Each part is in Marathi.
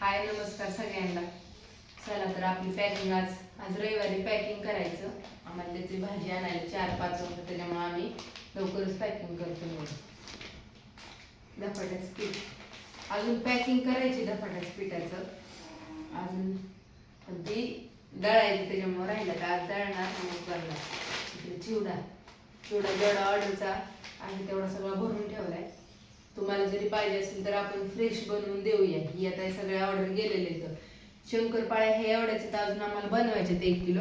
हाय नमस्कार सगळ्यांना. चला तर आपली पॅकिंग आज आज रविवारी पॅकिंग करायचं. आम्हाला त्याची भाजी आणायला चार पाच वाजता त्याच्यामुळे आम्ही लवकरच पॅकिंग करतो मग पीठ. अजून पॅकिंग करायची धपाट्याचं पिठाचं. अजून पण ती दळायची त्याच्यामुळे राहिलं का आज दळणार करणार चिवडा. चिवडा जेवढा ऑर्डरचा आहे तेवढा सगळा भरून ठेवलाय. तुम्हाला जरी पाहिजे असेल तर आपण फ्रेश बनवून देऊया. ही आता सगळ्या ऑर्डर गेलेले आहेत. शंकरपाळ्या हे आवडायचे तर अजून आम्हाला बनवायचे आहेत एक किलो.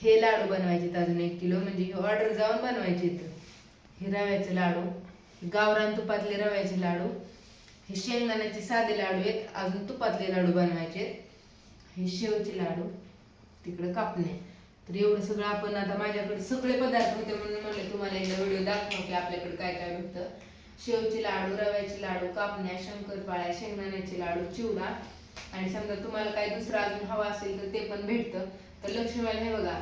हे लाडू बनवायचे आहेत अजून एक किलो. म्हणजे हे ऑर्डर जाऊन बनवायचे तर हे रव्याचे लाडू गावरान तुपातले रव्याचे लाडू हे शेंगदाण्याचे साधे लाडू आहेत. अजून तुपातले लाडू बनवायचे आहेत. हे शेवचे लाडू तिकडे कापणे. तर एवढं सगळं आपण आता माझ्याकडे सगळे पदार्थ होते म्हणून म्हणलं तुम्हाला एकदा व्हिडिओ दाखवा की आपल्याकडे काय काय भेटतं. शेवचे लाडू रव्याचे लाडू कापण्या शंकरपाळ्या शेंगदाण्याचे लाडू चिवडा. आणि समजा तुम्हाला काही दुसरं अजून हवा असेल तर ते पण भेटतं. तर लक्ष्मीला हे बघा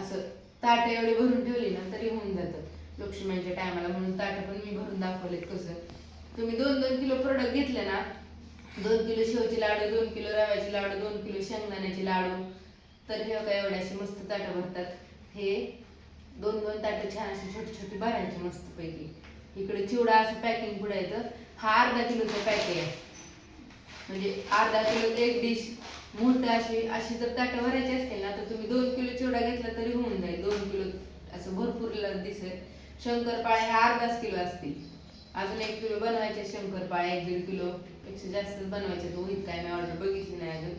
असं ताट एवढी भरून ठेवली ना तरी होऊन जातं. लक्ष्मीच्या टायमाला म्हणून ताट पण मी भरून दाखवलेत कसं. तुम्ही दोन दोन किलो प्रोडक्ट घेतले ना दोन किलो शेवचे लाडू दोन किलो रव्याचे लाडू दोन किलो शेंगदाण्याचे लाडू तर हे बघा एवढ्याशी मस्त ताटं भरतात. हे दोन दोन ताटं छान अशी छोटी छोटी भरायची मस्तपैकी इकडे चिवडा असं पॅकिंग पुढे येतं. हा अर्धा किलोचं पॅकिंग आहे. म्हणजे अर्धा किलो एक डिश मोठं अशी अशी जर ताटं भरायची असतील ना तर तुम्ही दोन किलो चिवडा घेतला तरी होऊन जाईल. दोन किलो असं भरपूर दिसेल. शंकरपाळे हे अर्धाच किलो असतील. अजून एक किलो बनवायचे शंकरपाळे एक दीड किलो. पेक्षा जास्त बनवायचे तो होईल काय मी ऑर्डर बघितली नाही अजून.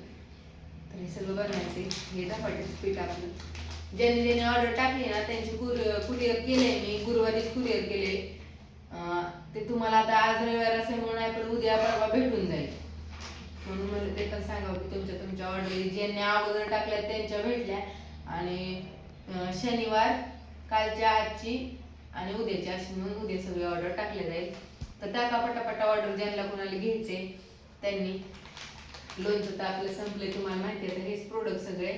तर हे सगळं बनवायचे हे धपाट्याचं पीठ आपलं. ज्यांनी ज्यांनी ऑर्डर टाकली ना त्यांची कुरिअर केले मी. गुरुवारीच कुरिअर केले ते तुम्हाला आता आज रविवार असल्यामुळे नाही पण उद्या परवा भेटून जाईल. म्हणून मला ते पण सांगावं हो की तुमच्या तुमच्या ऑर्डर ज्यांनी अगोदर टाकल्या त्यांच्या भेटल्या. आणि शनिवार कालच्या आजची आणि उद्याची अशी म्हणून उद्या सगळी ऑर्डर टाकले जाईल. तर टाका पटापटा ऑर्डर ज्यांना कोणाला घ्यायचे त्यांनी. लोणचं तर आपलं संपले तुम्हाला माहिती आहे तर हेच प्रोडक्ट सगळे.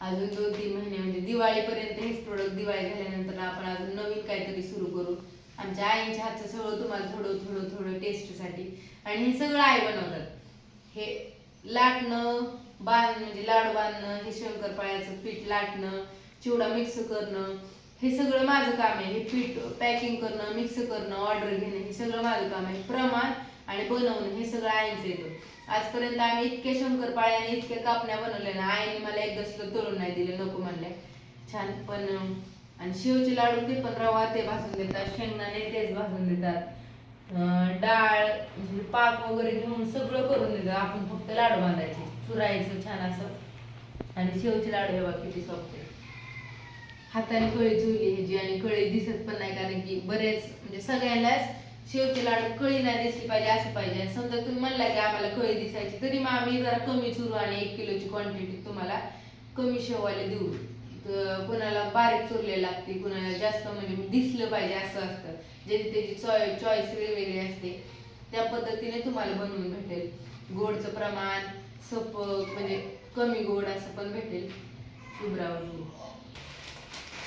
अजून दोन तीन महिने म्हणजे दिवाळीपर्यंत हेच प्रोडक्ट दिवाळी झाल्यानंतर आपण अजून नवीन काहीतरी सुरू करू. आमच्या आईच्या हातचं सगळं तुम्हाला थोडं थोडं थोडं टेस्टसाठी आणि हे सगळं आई बनवतात. हे लाटणं बांध म्हणजे लाडू बांधणं हे शंकरपाळ्याचं पीठ लाटणं चिवडा मिक्स करणं हे सगळं माझं काम आहे. हे पीठ पॅकिंग करणं मिक्स करणं ऑर्डर घेणं हे सगळं माझं काम आहे. प्रमाण आणि बनवणं हे सगळं आईंचं येतं आजपर्यंत आम्ही इतक्या शंकरपाळ्याने इतक्या कापण्या बनवल्या ना आईने मला एकदा सुद्धा तळून नाही दिलं नको म्हणले छान. पण आणि शेवचे लाडू ते पण रवा ते भाजून देतात शेंगदाणे तेच भाजून देतात. डाळ म्हणजे पाक वगैरे घेऊन सगळं करून देतात आपण फक्त लाडू बांधायचे. चुरायचं छान असं. आणि शेवचे लाडू हे बघ किती सॉफ्ट हाताने कळी चुरली ह्याची आणि कळी दिसत पण नाही कारण की बरेच म्हणजे सगळ्यांनाच शेवचे लाडू कळी नाही दिसली पाहिजे असं पाहिजे. आणि समजा तुम्ही म्हणला की आम्हाला कळी दिसायची तरी मग आम्ही जरा कमी चुरू आणि एक किलोची क्वांटिटी तुम्हाला कमी शेववाले देऊ. कोणाला बारीक चुरले लागते कोणाला जास्त म्हणजे दिसलं पाहिजे असं असतं. ज्याची त्याची चॉय चॉईस वेगवेगळी असते त्या पद्धतीने तुम्हाला बनवून भेटेल. गोडचं प्रमाण सप म्हणजे कमी गोड असं पण भेटेल. शुभ्रावर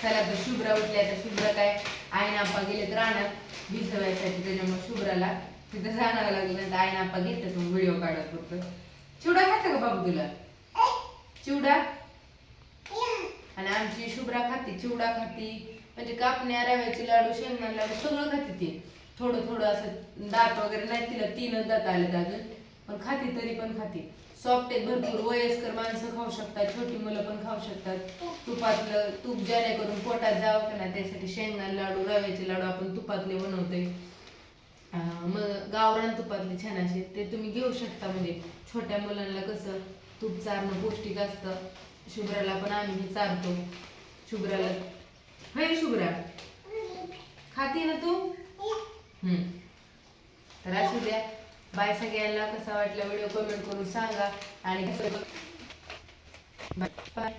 चला तर शुभ्रा उठल्या तर शुभ्रा काय? आईनाप्पा गेले तर राहणार भिजवायसाठी त्याच्यामुळे शुभ्राला तिथं जाणावं लागलं नंतर आईन घेतात मग व्हिडिओ काढत फक्त चिवडा खायचा का बाबू तुला? चिवडा? आणि आमची शुभ्रा खाती चिवडा खाती म्हणजे कापण्या रव्याची लाडू शेंगदाणा लाडू सगळं खाती ती. थोडं थोडं असं दात वगैरे नाही तिला तीनच दात आले अजून. पण खाती तरी पण खाती. सॉफ्ट आहे भरपूर वयस्कर माणसं खाऊ शकतात छोटी मुलं पण खाऊ शकतात. तुपातलं तूप जेणेकरून पोटात जावं का नाही त्यासाठी शेंगदाणा लाडू रव्याचे लाडू आपण तुपातले बनवतोय. अं, मग गावरान तुपातले छान असे ते तुम्ही घेऊ शकता. म्हणजे छोट्या मुलांना कसं तूप चारणं पौष्टिक असतं. शुभ्राला पण आम्ही हे चारतो. शुभ्राला. हाय शुभ्रा. खाते ना तू? हम्म. तर असू द्या. बाय सगळ्यांना कसा वाटला व्हिडिओ कमेंट करून सांगा. आणि कसं बाय.